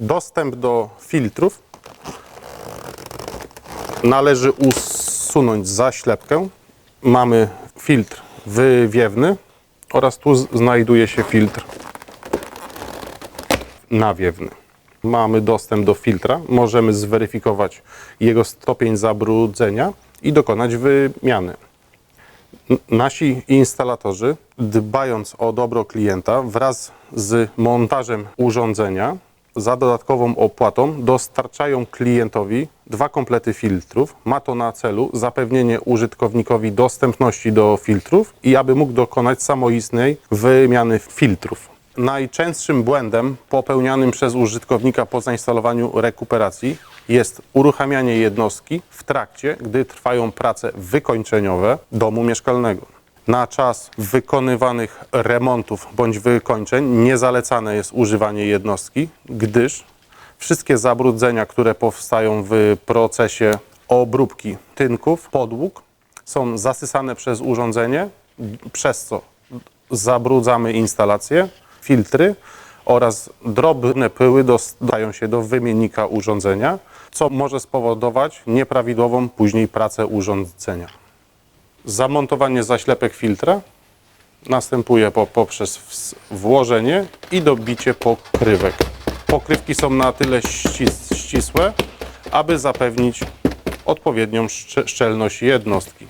Dostęp do filtrów należy usunąć zaślepkę. Mamy filtr wywiewny oraz tu znajduje się filtr nawiewny. Mamy dostęp do filtra, możemy zweryfikować jego stopień zabrudzenia i dokonać wymiany. Nasi instalatorzy, dbając o dobro klienta, wraz z montażem urządzenia, za dodatkową opłatą dostarczają klientowi dwa komplety filtrów. Ma to na celu zapewnienie użytkownikowi dostępności do filtrów i aby mógł dokonać samoistnej wymiany filtrów. Najczęstszym błędem popełnianym przez użytkownika po zainstalowaniu rekuperacji jest uruchamianie jednostki w trakcie, gdy trwają prace wykończeniowe domu mieszkalnego. Na czas wykonywanych remontów bądź wykończeń niezalecane jest używanie jednostki, gdyż wszystkie zabrudzenia, które powstają w procesie obróbki tynków, podłóg, są zasysane przez urządzenie, przez co zabrudzamy instalację, filtry oraz drobne pyły dostają się do wymiennika urządzenia, co może spowodować nieprawidłową później pracę urządzenia. Zamontowanie zaślepek filtra następuje po, poprzez włożenie i dobicie pokrywek. Pokrywki są na tyle ścis, ścisłe, aby zapewnić odpowiednią szcze- szczelność jednostki.